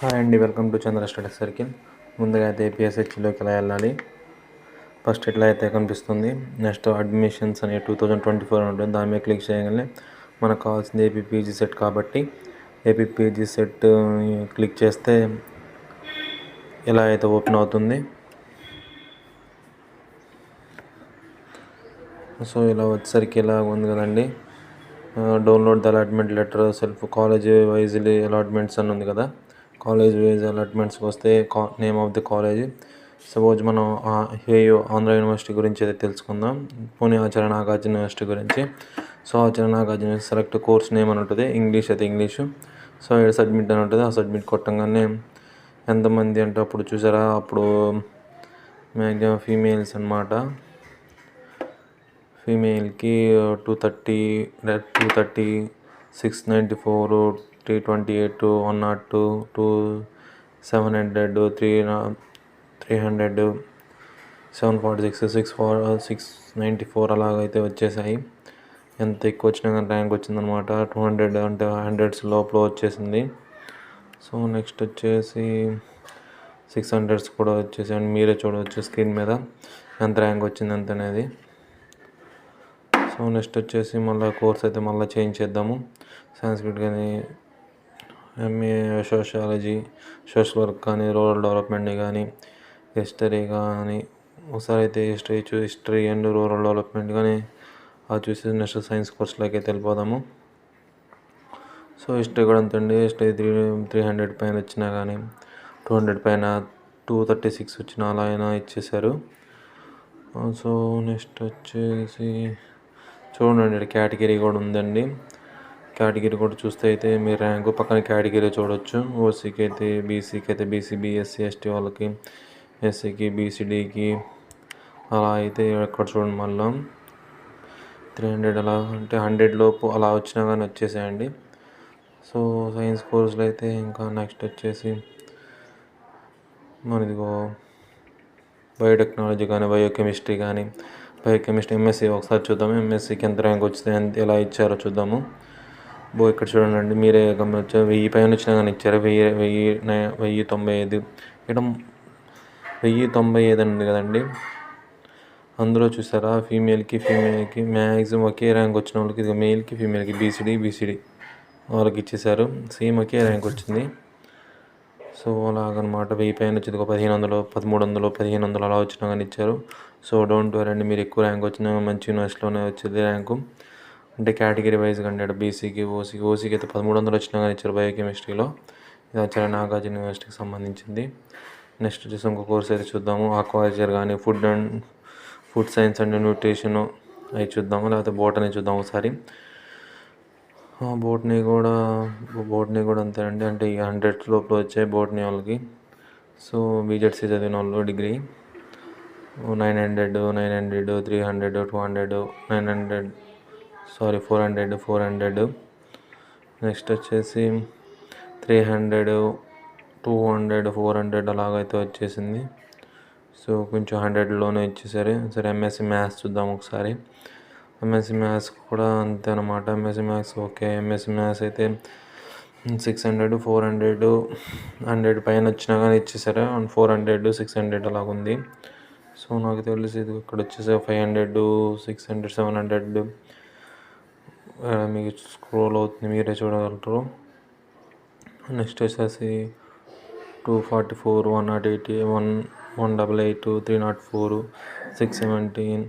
Hi అండి welcome to Chandra study circle. ముందుగా అయితే ఏపీఎస్హెచ్లోకి ఎలా వెళ్ళాలి? ఫస్ట్ ఎట్లా అయితే కనిపిస్తుంది? నెక్స్ట్ అడ్మిషన్స్ అనే టూ థౌజండ్ ట్వంటీ ఫోర్ ఉంటుంది. దాని మీద క్లిక్ చేయగానే మనకు కావాల్సింది ఏపీపీజీ సెట్ కాబట్టి ఏపీపీజీ సెట్ క్లిక్ చేస్తే ఎలా అయితే ఓపెన్ అవుతుంది? సో ఇలా వచ్చేసరికి ఇలా ఉంది కదండి? Download the allotment letter self college wisely allotments అని ఉంది కదా? కాలేజ్ వైజ్ అలాట్మెంట్స్కి వస్తే కా name of the college. Suppose మనం హేయో ఆంధ్ర యూనివర్సిటీ గురించి అయితే తెలుసుకుందాం. పూణే ఆచార్య నాగార్జున యూనివర్సిటీ గురించి. So Acharya Nagarjuna select course name అని ఉంటుంది. ఇంగ్లీష్ అయితే ఇంగ్లీషు. సో ఇక్కడ సబ్మిట్ అని ఉంటుంది. ఆ సబ్మిట్ కొట్టంగానే ఎంతమంది అంటే అప్పుడు చూసారా? అప్పుడు మ్యాక్సిమం ఫీమేల్స్ అనమాట ఫీమేల్కి two thirty two thirty six ninety four three twenty eight one nought two two seven hundred three three hundred seven forty six six four six ninety four అలాగైతే వచ్చేసాయి. ఎంత ఎక్కువ వచ్చినా కానీ ర్యాంక్ వచ్చిందనమాట టూ హండ్రెడ్ అంటే hundreds లోపల వచ్చేసింది. సో నెక్స్ట్ వచ్చేసి సిక్స్ హండ్రెడ్స్ కూడా వచ్చేసాయి మీరే చూడవచ్చు స్క్రీన్ మీద ఎంత ర్యాంక్ వచ్చింది ఎంత అనేది. సో నెక్స్ట్ వచ్చేసి మళ్ళీ కోర్స్ అయితే మళ్ళీ చేంజ్ చేద్దాము. సాంస్క్రిట్ కానీ ఎంఏ సోషాలజీ సోషల్ వర్క్ కానీ రూరల్ డెవలప్మెంట్ కానీ హిస్టరీ కానీ ఒకసారి అయితే హిస్టరీ చూ హిస్టరీ అండ్ రూరల్ డెవలప్మెంట్ కానీ అది చూసి నెక్స్ట్ సైన్స్ కోర్స్లోకి అయితే వెళ్ళిపోదాము. సో హిస్టరీ కూడా అంతండి. హిస్టరీ త్రీ త్రీ హండ్రెడ్ పైన వచ్చినా కానీ టూ హండ్రెడ్ పైన టూ థర్టీ సిక్స్ వచ్చిన అలా అయినా ఇచ్చేసారు సో నెక్స్ట్ వచ్చేసి చూడండి కేటగిరీ కూడా ఉందండి. కేటగిరీ కూడా చూస్తే అయితే మీ ర్యాంకు పక్కన కేటగిరీ చూడొచ్చు. ఓసీకి అయితే బీసీకి అయితే బీసీ బీఎస్సీ ఎస్టీ వాళ్ళకి ఎస్సీకి బీసీడీకి అలా అయితే ఎక్కడ చూడండి మళ్ళీ. త్రీ హండ్రెడ్ అలా అంటే హండ్రెడ్ లోపు అలా వచ్చినా కానీ వచ్చేసాయండి. సో సైన్స్ కోర్సులు అయితే ఇంకా నెక్స్ట్ వచ్చేసి మనదిగో బయోటెక్నాలజీ కానీ బయోకెమిస్ట్రీ కానీ బయోకెమిస్ట్రీ ఎంఎస్సీ ఒకసారి చూద్దాము. ఎంఎస్సీకి ఎంత ర్యాంక్ వచ్చింది ఎంత ఎలా ఇచ్చారో చూద్దాము. బో ఇక్కడ చూడండి మీరే గమనించారు వెయ్యి పైన వచ్చినా కానీ ఇచ్చారు? వెయ్యి వెయ్యి వెయ్యి తొంభై ఐదు. ఇక్కడ వెయ్యి తొంభై ఐదు అండి కదండి. అందులో చూసారా? ఫీమేల్కి ఫీమేల్కి మ్యాక్సిమం ఒకే ర్యాంక్ వచ్చిన వాళ్ళకి ఇది మేల్కి ఫీమేల్కి బీసీడీ బీసీడీ వాళ్ళకి ఇచ్చేసారు సేమ్ ఒకే ర్యాంక్ వచ్చింది. సో అలాగనమాట. వెయ్యి పైన వచ్చింది ఒక పదిహేను వందలు పదమూడు వందలు పదిహేను వందలు అలా వచ్చినా కానీ ఇచ్చారు. సో డోంట్ వరీ అండి మీరు ఎక్కువ ర్యాంక్ వచ్చినా మంచి యూనివర్సిటీలోనే వచ్చేది ర్యాంకు. కేటగిరీ వైజ్గా అండి బీసీకి ఓసీకి ఓసీకి అయితే పదమూడు వందలు వచ్చినా కానీ ఇచ్చారు బయోకెమిస్ట్రీలో ఇది వచ్చారు నాగార్జున యూనివర్సిటీకి సంబంధించింది. నెక్స్ట్ వచ్చేసి ఇంకో కోర్స్ అయితే చూద్దాము. ఆక్వాకల్చర్ కానీ food and food science and nutrition అవి చూద్దాము. లేకపోతే బోటనీ చూద్దాం ఒకసారి. బోటనీ కూడా బోటనీ కూడా అంతేనండి అంటే ఈ హండ్రెడ్ లోపల వచ్చాయి బోటనీ వాళ్ళకి. సో బీజెడ్సీ చదివిన వాళ్ళు degree. Nine hundred nine hundred three hundred two hundred nine hundred sorry four hundred four hundred. Next వచ్చేసి three hundred two hundred four hundred అలాగైతే వచ్చేసింది. సో కొంచెం హండ్రెడ్లోనే ఇచ్చేసారు. సరే ఎంఎస్సి మ్యాథ్స్ చూద్దాం ఒకసారి. ఎంఎస్సి మ్యాథ్స్ కూడా అంతే అనమాట MSc maths okay. MSc maths అయితే six hundred four hundred hundred పైన వచ్చినా కానీ ఇచ్చేసారు. And four hundred six hundred అలాగుంది. So నాకు తెలిసి ఇది ఇక్కడ వచ్చేసి five hundred six hundred seven hundred మీకు స్క్రోల్ అవుతుంది మీరే చూడగలరు నెక్స్ట్ వచ్చేసి two forty four one nought eighty one one double eight three nought four six seventeen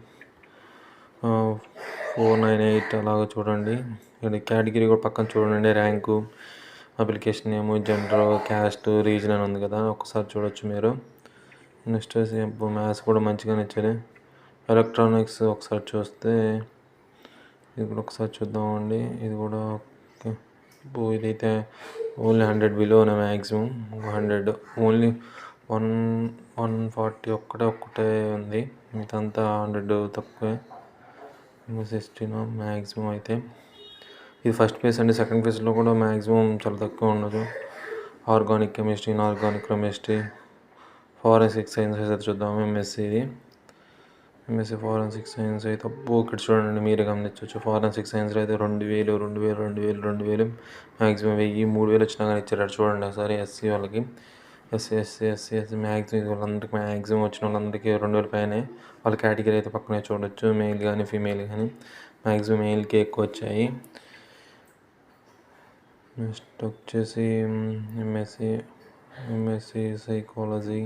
four nine eight అలాగ చూడండి. ఇక్కడ కేటగిరీ కూడా పక్కన చూడండి ర్యాంకు అప్లికేషన్ ఏమో జెండర్ క్యాస్ట్ రీజన్ అని ఉంది కదా ఒకసారి చూడొచ్చు మీరు. నెక్స్ట్ వచ్చి మ్యాథ్స్ కూడా మంచిగానే ఇచ్చారు. ఎలక్ట్రానిక్స్ ఒకసారి చూస్తే ఇది కూడా ఒకసారి చూద్దామండి. ఇది కూడా ఇదైతే only hundred బిలోనే maximum hundred only one one forty ఒక్కటే ఒక్కటే ఉంది. మిగతా హండ్రెడ్ తక్కువే. సిక్స్టీన్ మ్యాక్సిమం అయితే. ఇది ఫస్ట్ ఫేజ్ అండి. సెకండ్ ఫేజ్లో కూడా మ్యాక్సిమం చాలా తక్కువ ఉండదు. Organic chemistry inorganic chemistry. Forensic sciences అయితే చూద్దాం. ఎంఎస్సి ఇది. ఎంఎస్సి ఫారెన్సిక్ సైన్స్ అయితే అబ్బో ఇక్కడ చూడండి మీరే గమనించవచ్చు. ఫారెన్సిక్ సైన్స్లో అయితే రెండు వేలు రెండు వేలు రెండు వేలు రెండు వేలు మ్యాక్సిమం వెయ్యి మూడు వేలు వచ్చినా కానీ ఇచ్చారు చూడండి ఒకసారి ఎస్సీ వాళ్ళకి. SC SC SC SC maximum వాళ్ళందరికీ మ్యాక్సిమం వచ్చిన వాళ్ళందరికీ రెండు వేల పైనే. వాళ్ళ కేటగిరీ అయితే పక్కనే చూడొచ్చు మెయిల్ కానీ ఫీమేల్ కానీ మ్యాక్సిమం మెయిల్కి ఎక్కువ వచ్చాయి. నెక్స్ట్ వచ్చేసి MSc MSc psychology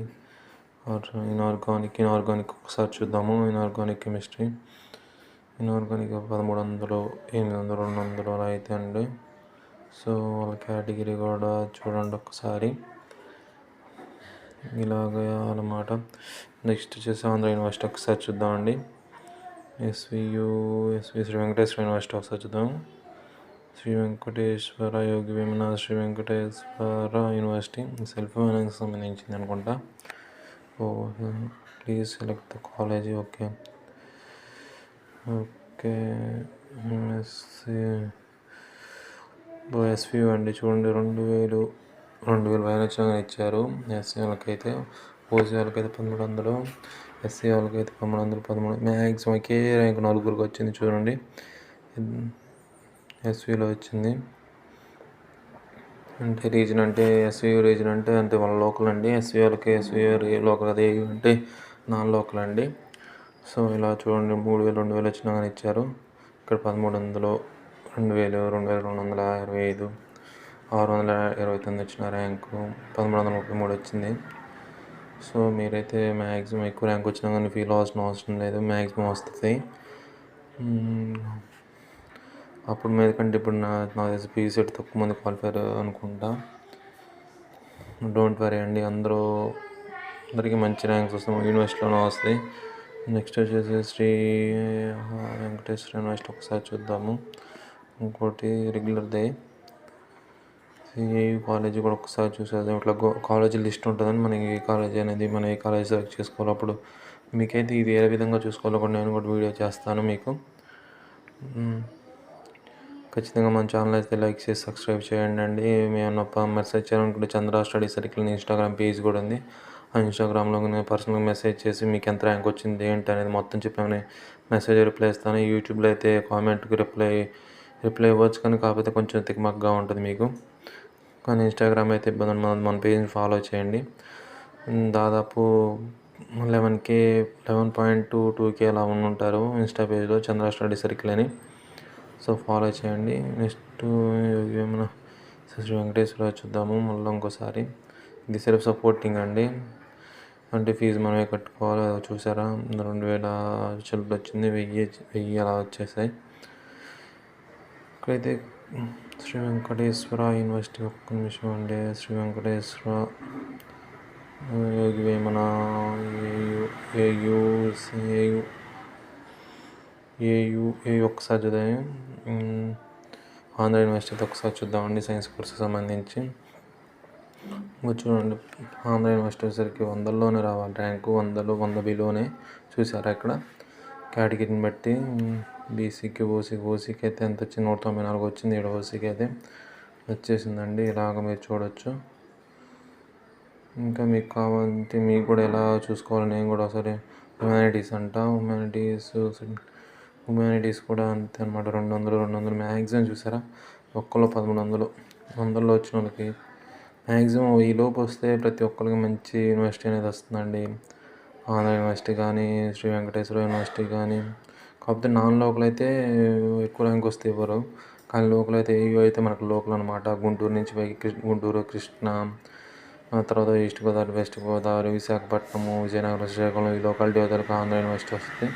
or inorganic inorganic ఒకసారి చూద్దాము. ఇన్ఆర్గానిక్ కెమిస్ట్రీ ఇన్ఆర్గానిక్ పదమూడు వందలు ఎనిమిది వందలు రెండు వందలు అలా అయితే అండి. సో వాళ్ళ కేటగిరీ కూడా చూడండి ఒకసారి. ఇలాగ అన్నమాట. నెక్స్ట్ వచ్చేసి ఆంధ్ర యూనివర్సిటీ ఒకసారి చూద్దామండి. SVU SV Sri Venkateswara university ఒకసారి చూద్దాం. Sri Venkateswara Yogi Vemana Sri Venkateswara university self finance సంబంధించింది అనుకుంటా. Please select the college okay okay MSc అండి చూడండి రెండు వేలు రెండు వేలు పైన వచ్చినా ఇచ్చారు. ఎస్సీ వాళ్ళకైతే ఓసీ వాళ్ళకైతే పదమూడు వందలు ఎస్సీ వాళ్ళకైతే పదమూడు వందలు పదమూడు మ్యాక్సిమం ఒకే ర్యాంక్ నలుగురికి వచ్చింది చూడండి. ఎస్వీలో వచ్చింది. అంటే రీజన్ అంటే ఎస్వీ రీజన్ అంటే అంటే వాళ్ళ లోకల్ అండి. ఎస్వీ వాళ్ళకి ఎస్వీ లోకల్ అదే అంటే నాన్ లోకల్ అండి. సో ఇలా చూడండి మూడు వేలు రెండు వేలు వచ్చినా కానీ ఇచ్చారు. ఇక్కడ పదమూడు వందలు రెండు వేలు రెండు వేల రెండు వందల ఇరవై ఐదు ఆరు వందల ఇరవై తొమ్మిది వచ్చిన ర్యాంకు పదమూడు వందల ముప్పై మూడు వచ్చింది. సో మీరైతే మ్యాక్సిమం ఎక్కువ ర్యాంక్ వచ్చినా కానీ ఫీల్ అవ్వాల్సిన అవసరం లేదు మ్యాక్సిమం వస్తుంది. అప్పుడు మీద కంటే ఇప్పుడు నా నాకు తెలిసి పీసెట్ తక్కువ మంది క్వాలిఫైర్ అనుకుంటా. డోంట్ వరీ అండి అందరూ అందరికీ మంచి ర్యాంక్స్ వస్తాయి యూనివర్సిటీలోనే వస్తాయి. నెక్స్ట్ వచ్చేసి శ్రీ వెంకటేశ్వర యూనివర్సిటీ ఒకసారి చూద్దాము. ఇంకోటి రెగ్యులర్దే సిఏయు కాలేజీ కూడా ఒకసారి చూసేద్దాం. ఇట్లా కాలేజీ లిస్ట్ ఉంటుందని మనకి ఏ కాలేజీ అనేది మనం ఏ కాలేజ్ సెలెక్ట్ చేసుకోవాలి అప్పుడు మీకైతే ఇది ఏ విధంగా చూసుకోవాలో కూడా నేను కూడా వీడియో చేస్తాను మీకు. ఖచ్చితంగా మన ఛానల్ అయితే లైక్ చేసి సబ్స్క్రైబ్ చేయండి అండి. మేము మెసేజ్ చేయాలనుకుంటే Chandra study circle Instagram page కూడా ఉంది. ఆ ఇన్స్టాగ్రామ్లో నేను పర్సనల్గా మెసేజ్ చేసి మీకు ఎంత ర్యాంక్ వచ్చింది ఏంటి అనేది మొత్తం చెప్పామని మెసేజ్ రిప్లై ఇస్తాను. యూట్యూబ్లో అయితే కామెంట్కి రిప్లై రిప్లై ఇవ్వచ్చు కానీ కాకపోతే కొంచెం తికమక్గా ఉంటుంది మీకు. కానీ ఇన్స్టాగ్రామ్ అయితే ఇబ్బంది మన మన పేజ్ని ఫాలో చేయండి. దాదాపు eleven K eleven point two two K అలా ఉంటారు ఇన్స్టా పేజ్లో చంద్ర స్టడీ సర్కిల్ అని. సో ఫాలో చేయండి నెక్స్ట్ ఏమైనా శ్రీ వెంకటేశ్వర చూద్దాము మళ్ళీ ఇంకోసారి ఇది సెల్ఫ్ సపోర్టింగ్ అండి అంటే ఫీజు మనమే కట్టుకోవాలి చూసారా రెండు వేల చెల్లు వచ్చింది వెయ్యి వెయ్యి అలా వచ్చేసాయి ఇక్కడైతే శ్రీ వెంకటేశ్వర యూనివర్సిటీ ఒక్క నిమిషం అండి Sri Venkateswara Yogi Vemana AU AU AU AU A ఒక్కసారి చూద్దాం ఆంధ్ర యూనివర్సిటీతో ఒకసారి చూద్దామండి సైన్స్ కోర్సు సంబంధించి. చూడండి ఆంధ్ర యూనివర్సిటీ వచ్చేసరికి వందల్లోనే రావాలి ర్యాంకు వందలు వంద బిలోనే చూసారా ఇక్కడ? కేటగిరీని బట్టి బీసీకి ఓసీకి ఓసీకి అయితే ఎంత వచ్చింది? నూట తొంభై నాలుగు వచ్చింది ఏడు ఓసీకి అయితే వచ్చేసిందండి. ఇలాగ మీరు చూడొచ్చు. ఇంకా మీకు కావాలంటే మీకు కూడా ఎలా చూసుకోవాలి? నేను కూడా ఒకసారి హ్యుమానిటీస్ అంట హ్యుమానిటీస్ హ్యుమానిటీస్ కూడా అంతే అనమాట రెండు వందలు రెండు వందలు మ్యాక్సిమం చూసారా? ఒక్కలో పదమూడు వందలు వందల్లో వచ్చిన వాళ్ళకి మ్యాక్సిమం ఈ లోపు వస్తే ప్రతి ఒక్కరికి మంచి యూనివర్సిటీ అనేది వస్తుందండి. ఆంధ్ర యూనివర్సిటీ కానీ శ్రీ వెంకటేశ్వర యూనివర్సిటీ కానీ కాకపోతే నాన్ లోకల్ అయితే ఎక్కువ ర్యాంక్ వస్తే ఇవ్వరు. కానీ లోకల్ అయితే ఇవి అయితే మనకు లోకల్ అనమాట గుంటూరు నుంచి పైకి గుంటూరు కృష్ణ తర్వాత ఈస్ట్ గోదావరి వెస్ట్ గోదావరి విశాఖపట్నము విజయనగరం శ్రీకాకుళం ఈ లోకాలిటీ వరకు ఆంధ్ర యూనివర్సిటీ వస్తుంది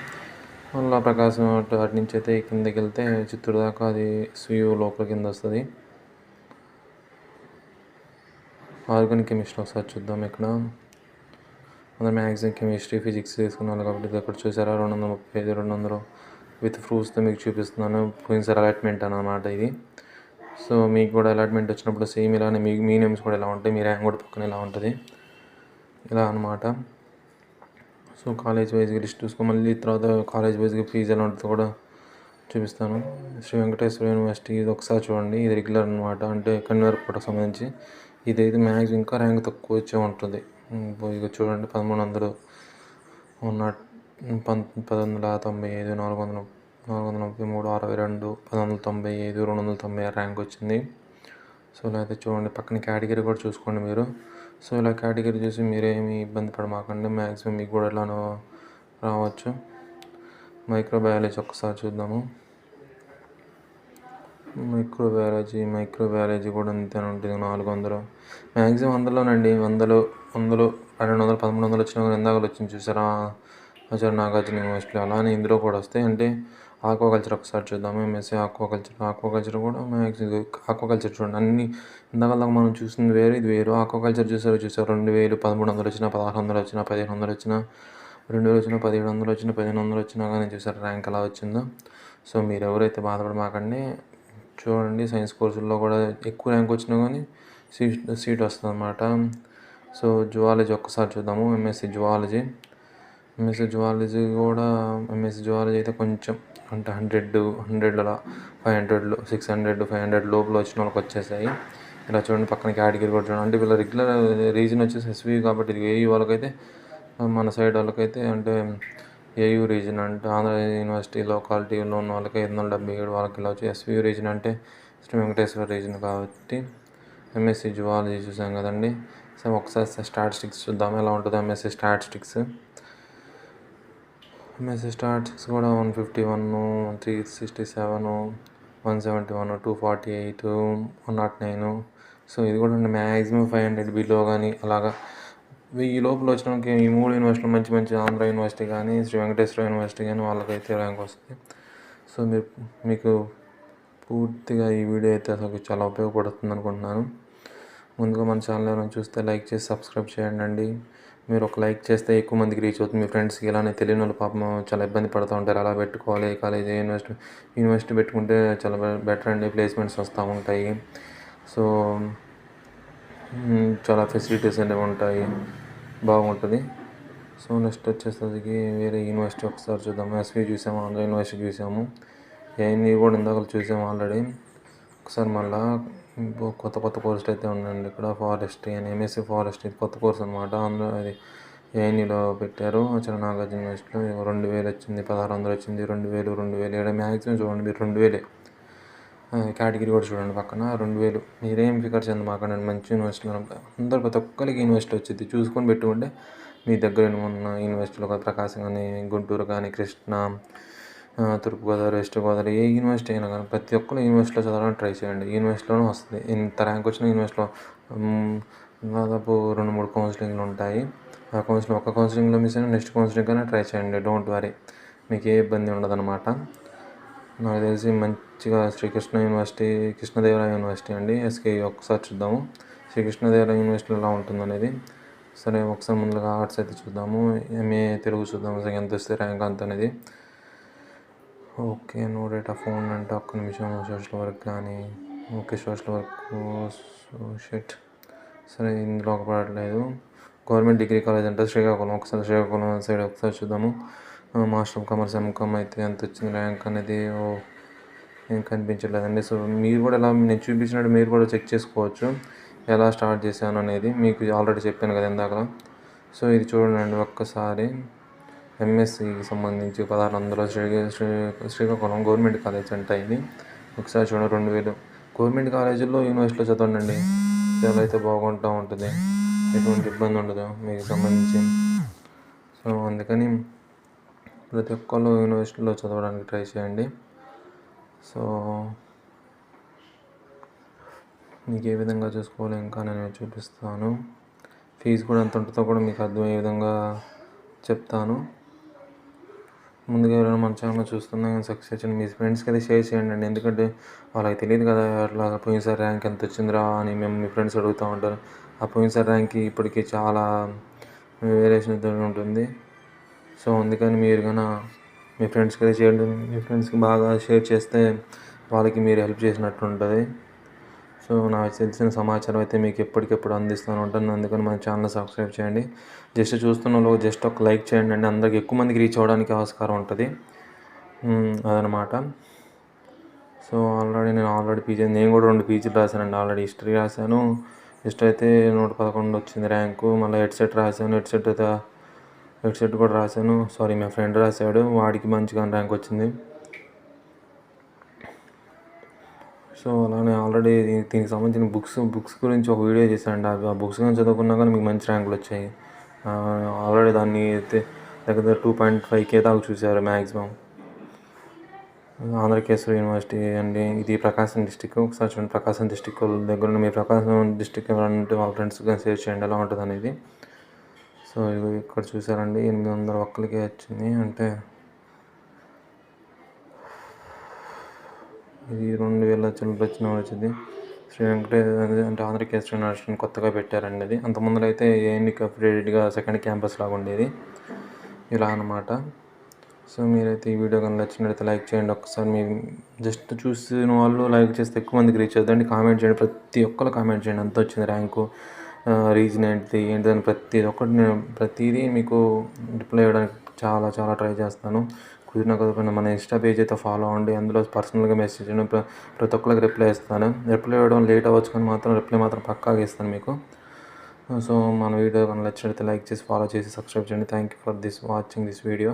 మళ్ళీ ప్రకాశం అటు అటు నుంచి అయితే కిందకి వెళ్తే చిత్తూరు దాకా అది స్వీయూ లోపల కింద వస్తుంది. ఆర్గన్ కెమిస్ట్రీ ఒకసారి చూద్దాం ఇక్కడ అందరు మ్యాక్సిమం కెమిస్ట్రీ ఫిజిక్స్ తీసుకున్నాను కాబట్టి ఇది అక్కడ చూసారా? రెండు వందల ముప్పై ఐదు రెండు వందలు విత్ ఫ్రూట్స్తో మీకు చూపిస్తున్నాను. పోయినసారి అలాట్మెంట్ అన్నమాట ఇది. సో మీకు కూడా అలాట్మెంట్ వచ్చినప్పుడు సేమ్ ఇలానే మీ మీ నేమ్స్ కూడా ఇలా ఉంటాయి? మీ ర్యాంక్ కూడా పక్కన ఇలా ఉంటుంది? ఇలా అనమాట సో కాలేజ్ వైజ్గా లిస్ట్ చూసుకో మళ్ళీ తర్వాత కాలేజ్ వైజ్గా ఫీజు ఎలా ఉంటుందో కూడా చూపిస్తాను. శ్రీ వెంకటేశ్వర యూనివర్సిటీ ఇది ఒకసారి చూడండి ఇది రెగ్యులర్ అనమాట అంటే కన్వీనర్ కోటకు సంబంధించి ఇదైతే మ్యాక్స్ ఇంకా ర్యాంక్ తక్కువ వచ్చే ఉంటుంది. ఇక చూడండి పదమూడు వందలు ఉన్న పం పది వందల తొంభై ఐదు నాలుగు వందల నాలుగు వందల ముప్పై మూడు అరవై రెండు పది వందల తొంభై ఐదు రెండు వందల తొంభై ఆరు ర్యాంక్ వచ్చింది. సో లేకపోతే అయితే చూడండి పక్కన కేటగిరీ కూడా చూసుకోండి మీరు. సో ఇలా కేటగిరీ చూసి మీరేమి ఇబ్బంది పడమాకండి. మ్యాక్సిమం మీకు కూడా ఇలానో రావచ్చు. మైక్రోబయాలజీ ఒక్కసారి చూద్దాము. మైక్రోబయాలజీ మైక్రోబయాలజీ కూడా అంతే ఉంటుంది నాలుగు వందలు. మ్యాక్సిమం వందలోనండి వందలు వందలు పన్నెండు వందలు పదమూడు వందలు వచ్చిన ఇందాకలు వచ్చింది చూసారా? ఆచార్య నాగార్జున యూనివర్సిటీ అలానే ఇందులో కూడా వస్తాయి. అంటే ఆక్వాకల్చర్ ఒకసారి చూద్దాము. MSc aquaculture. ఆక్వాకల్చర్ కూడా మ్యాక్సిమం ఆక్వాకల్చర్ చూడండి. అన్ని ఇందాక మనం చూసింది వేరు ఇది వేరు. ఆక్వాకల్చర్ చూసారు చూసారు. రెండు వేలు పదమూడు వందలు వచ్చినా పదహారు వందలు వచ్చినా పదిహేను వందలు వచ్చినా రెండు వేలు వచ్చినా పదిహేడు వందలు వచ్చినా పదిహేను వందలు వచ్చినా కానీ చూసారు ర్యాంక్ ఎలా వచ్చిందో. సో మీరు ఎవరైతే బాధపడమాకండి చూడండి సైన్స్ కోర్సుల్లో కూడా ఎక్కువ ర్యాంక్ వచ్చినా కానీ సీట్ సీట్ వస్తుంది అనమాట సో జువాలజీ ఒక్కసారి చూద్దాము. MSc zoology. ఎంఎస్సి జువాలజీ కూడా ఎంఎస్సి జువాలజీ అయితే కొంచెం అంటే హండ్రెడ్ హండ్రెడ్ల ఫైవ్ హండ్రెడ్లో సిక్స్ హండ్రెడ్ ఫైవ్ హండ్రెడ్ లోపల వచ్చిన వాళ్ళకి వచ్చేసాయి. ఇలా చూడండి పక్కన కేటగిరీ కూడా చూడండి. అంటే వీళ్ళ రెగ్యులర్ రీజన్ వచ్చేసి ఎస్వి కాబట్టి ఇది ఏఈ వాళ్ళకైతే మన సైడ్ వాళ్ళకైతే అంటే ఏయూ రీజన్ అంటే ఆంధ్ర యూనివర్సిటీ లోకాలిటీలో ఉన్న వాళ్ళకి ఐదు వందల డెబ్బై ఏడు వాళ్ళకి ఇలా వచ్చి ఎస్వి రీజన్ అంటే శ్రీ వెంకటేశ్వర రీజన్ కాబట్టి ఎంఎస్సి జువాలజీ చూసాం కదండి. సో ఒకసారి స్టాటిస్టిక్స్ చూద్దాం. ఎలా ఉంటుందో ఎంఎస్సి స్టాటిస్టిక్స్ మెసేజ్ స్టార్ట్స్ కూడా one fifty one three sixty seven one seventy one two forty eight one nought nine so ఇది కూడా మ్యాక్సిమం ఫైవ్ హండ్రెడ్ బిలో కానీ అలాగా వెయ్యి లోపల వచ్చిన ఈ మూడు యూనివర్సిటీలు మంచి మంచి ఆంధ్ర యూనివర్సిటీ కానీ శ్రీ వెంకటేశ్వర యూనివర్సిటీ కానీ వాళ్ళకైతే ర్యాంక్ వస్తుంది. సో మీరు మీకు పూర్తిగా ఈ వీడియో అయితే అసలు చాలా ఉపయోగపడుతుంది అనుకుంటున్నాను. ముందుగా మన ఛానల్ ఏమైనా చూస్తే లైక్ చేసి సబ్స్క్రైబ్ చేయండి. మీరు ఒక లైక్ చేస్తే ఎక్కువ మందికి రీచ్ అవుతుంది. మీ ఫ్రెండ్స్కి ఇలానే తెలియని వాళ్ళు పాపం చాలా ఇబ్బంది పడుతూ ఉంటారు. అలా పెట్టుకోవాలి కాలేజ్ యూనివర్సిటీ యూనివర్సిటీ పెట్టుకుంటే చాలా బెటర్ అండి. ప్లేస్మెంట్స్ వస్తూ ఉంటాయి. సో చాలా ఫెసిలిటీస్ అనేవి ఉంటాయి. బాగుంటుంది. సో నెక్స్ట్ వచ్చేసరికి వేరే యూనివర్సిటీ ఒకసారి చూద్దాము ఎస్వి చూసాము ఆంధ్ర యూనివర్సిటీ చూసాము. ఏఎన్ఈ కూడా ఇందాక చూసాము ఆల్రెడీ. ఒకసారి మళ్ళీ కొత్త కొత్త కోర్సులు అయితే ఉండండి ఇక్కడ ఫారెస్ట్రీ అని ఎంఎస్సీ ఫారెస్ట్ ఇది కొత్త కోర్స్ అనమాట అందులో అది ఏఎన్ఈలో పెట్టారు. ఆచార్య నాగార్జున యూనివర్సిటీలో రెండు వేలు వచ్చింది పదహారు వందలు వచ్చింది. రెండు వేలు రెండు వేలు. ఇక్కడ మ్యాక్సిమం చూడండి మీరు రెండు వేలే. కేటగిరీ కూడా చూడండి పక్కన. రెండు వేలు. మీరేం ఫికర్ చెందమాకండి మంచి యూనివర్సిటీలో అందరు ప్రతి ఒక్కరికి యూనివర్సిటీ వచ్చింది. చూసుకొని పెట్టుకుంటే మీ దగ్గర ఉన్న యూనివర్సిటీలో ప్రకాశం కానీ గుంటూరు కానీ కృష్ణ తూర్పుగోదావరి వెస్ట్ గోదావరి ఏ యూనివర్సిటీ అయినా కానీ ప్రతి ఒక్కరు యూనివర్సిటీలో చదవడానికి ట్రై చేయండి. యూనివర్సిటీలోనే వస్తుంది. ఎంత ర్యాంక్ వచ్చిన యూనివర్సిటీలో దాదాపు రెండు మూడు కౌన్సిలింగ్లు ఉంటాయి. ఆ కౌన్సిలింగ్ ఒక కౌన్సిలింగ్లో మిస్ అయినా నెక్స్ట్ కౌన్సిలింగ్ కానీ ట్రై చేయండి. డోంట్ వరీ మీకు ఏ ఇబ్బంది ఉండదన్నమాట. నాకు తెలిసి మంచిగా శ్రీకృష్ణ యూనివర్సిటీ కృష్ణదేవరాయ యూనివర్సిటీ అండి. ఎస్కే ఒకసారి చూద్దాము. శ్రీకృష్ణదేవరాయ యూనివర్సిటీలో యూనివర్సిటీ ఎలా ఉంటుందనేది. సరే ఒకసారి ముందుగా ఆర్ట్స్ అయితే చూద్దాము. ఎంఏ తెలుగు చూద్దాము. సరే ఎంత వస్తే ర్యాంక్ అంత అనేది. ఓకే నో డేటా ఫోన్ అంటే ఒక్క నిమిషం సోషల్ వర్క్ కానీ ఓకే సోషల్ వర్క్ షెట్. సరే ఇందులో పడట్లేదు గవర్నమెంట్ డిగ్రీ కాలేజ్ అంటే శ్రీకాకుళం. ఒకసారి శ్రీకాకుళం సైడ్ ఒకసారి చూద్దాము. మాస్టర్ ఆఫ్ కామర్స్ ఎంకామ్ అయితే ఎంత వచ్చింది ర్యాంక్ అనేది ఓ ఏం కనిపించలేదండి సో మీరు కూడా ఎలా నేను చూపించినట్టు మీరు కూడా చెక్ చేసుకోవచ్చు. ఎలా స్టార్ట్ చేశాను అనేది మీకు ఆల్రెడీ చెప్పాను కదా ఇందాక సో ఇది చూడండి ఒక్కసారి. ఎంఎస్సికి సంబంధించి పదహారు వందల శ్రీ శ్రీ శ్రీకాకుళం గవర్నమెంట్ కాలేజ్ అంట ఇది. ఒకసారి చూడండి రెండు వేలు. గవర్నమెంట్ కాలేజీల్లో యూనివర్సిటీలో చదవండి చాలా అయితే బాగుంటూ ఉంటుంది. ఎటువంటి ఇబ్బంది ఉండదు మీకు సంబంధించి. సో అందుకని ప్రతి ఒక్కళ్ళు యూనివర్సిటీలో చదవడానికి ట్రై చేయండి. సో మీకు ఏ విధంగా చూసుకోవాలి ఇంకా నేను చూపిస్తాను. ఫీజు కూడా ఎంత ఉంటుందో కూడా మీకు అర్థమయ్యే విధంగా చెప్తాను. ముందుగా ఎవరైనా మన ఛానల్ చూస్తున్నా కానీ సక్సెస్ మీ ఫ్రెండ్స్కి అయితే షేర్ చేయండి అండి. ఎందుకంటే వాళ్ళకి తెలియదు కదా అట్లా పోయినసారి ర్యాంక్ ఎంత వచ్చిందిరా అని మేము మీ ఫ్రెండ్స్ అడుగుతూ ఉంటారు. ఆ పోయినసారి ర్యాంక్కి ఇప్పటికీ చాలా వేరియేషన్ ఉంటుంది. సో అందుకని మీరు కన్నా మీ ఫ్రెండ్స్కి అయితే చేయండి. మీ ఫ్రెండ్స్కి బాగా షేర్ చేస్తే వాళ్ళకి మీరు హెల్ప్ చేసినట్టు ఉంటుంది. సో నాకు తెలిసిన సమాచారం అయితే మీకు ఎప్పటికెప్పుడు అందిస్తూనే ఉంటాను అందుకని మన ఛానల్ సబ్స్క్రైబ్ చేయండి. జస్ట్ చూస్తున్న వాళ్ళు జస్ట్ ఒక లైక్ చేయండి అండి. అందరికి ఎక్కువ మందికి రీచ్ అవ్వడానికి ఆస్కారం ఉంటుంది. అదనమాట. సో ఆల్రెడీ నేను ఆల్రెడీ పీజీ నేను కూడా రెండు పీజీలు రాశానండి. ఆల్రెడీ హిస్టరీ రాశాను. హిస్టరీ అయితే నూట పదకొండు వచ్చింది ర్యాంకు. మళ్ళీ హెడ్సెట్ రాశాను. హెడ్సెట్ అయితే హెడ్సెట్ కూడా రాశాను. సారీ మా ఫ్రెండ్ రాశాడు. వాడికి మంచిగా ర్యాంక్ వచ్చింది. సో అలానే ఆల్రెడీ దీనికి సంబంధించిన బుక్స్ బుక్స్ గురించి ఒక వీడియో చేశాను ఆ బుక్స్ కానీ చదువుకున్నా కానీ మీకు మంచి ర్యాంకులు వచ్చాయి. ఆల్రెడీ దాన్ని అయితే దగ్గర దగ్గర టూ పాయింట్ ఫైవ్ కే దాకా చూశారు మ్యాక్సిమం ఆంధ్రకేశ్వర యూనివర్సిటీ అండి. ఇది ప్రకాశం డిస్టిక్. ఒకసారి చూడండి ప్రకాశం డిస్టిక్ దగ్గర ఉన్న మీ ప్రకాశం డిస్టిక్ ఎవరంటే వాళ్ళ ఫ్రెండ్స్ కానీ షేర్ చేయండి. ఎలా ఉంటుంది అనేది సో ఇది ఇక్కడ చూసారండి ఎనిమిది వందల ఒక్కలకే వచ్చింది. అంటే ఇది రెండు వేల చిల్లర వచ్చిన వచ్చింది. శ్రీ వెంకటేశ్వర అంటే ఆంధ్రకేశ్వర యూనివర్సిటీని కొత్తగా పెట్టారండి అది. అంత ముందర అయితే ఏఎన్కి అప్డేటెడ్గా సెకండ్ క్యాంపస్ లాగా ఉండేది. ఇలా అన్నమాట. సో మీరైతే ఈ వీడియో కనుక నచ్చినట్లయితే లైక్ చేయండి. ఒకసారి మీ జస్ట్ చూసిన వాళ్ళు లైక్ చేస్తే ఎక్కువ మందికి రీచ్ అవుతుందండి కామెంట్ చేయండి. ప్రతి ఒక్కరు కామెంట్ చేయండి. ఎంత వచ్చింది ర్యాంకు. రీజన్ ఏంటిది? ఏంటిదని ప్రతి ఒక్కటి నేను ప్రతిదీ మీకు రిప్లై ఇవ్వడానికి చాలా చాలా ట్రై చేస్తాను. కుదిరిన కుదరకుండా మన ఇన్స్టా పేజ్ అయితే ఫాలో అవ్వండి. అందులో పర్సనల్గా మెసేజ్ ప్రతి ఒక్కరికి రిప్లై ఇస్తాను రిప్లై ఇవ్వడం లేట్ అవ్వచ్చు కానీ మాత్రం రిప్లై మాత్రం పక్కాగా ఇస్తాను మీకు. సో మన వీడియో కానీ నచ్చినట్లయితే లైక్ చేసి ఫాలో చేసి సబ్స్క్రైబ్ చేయండి. Thank you for this watching this video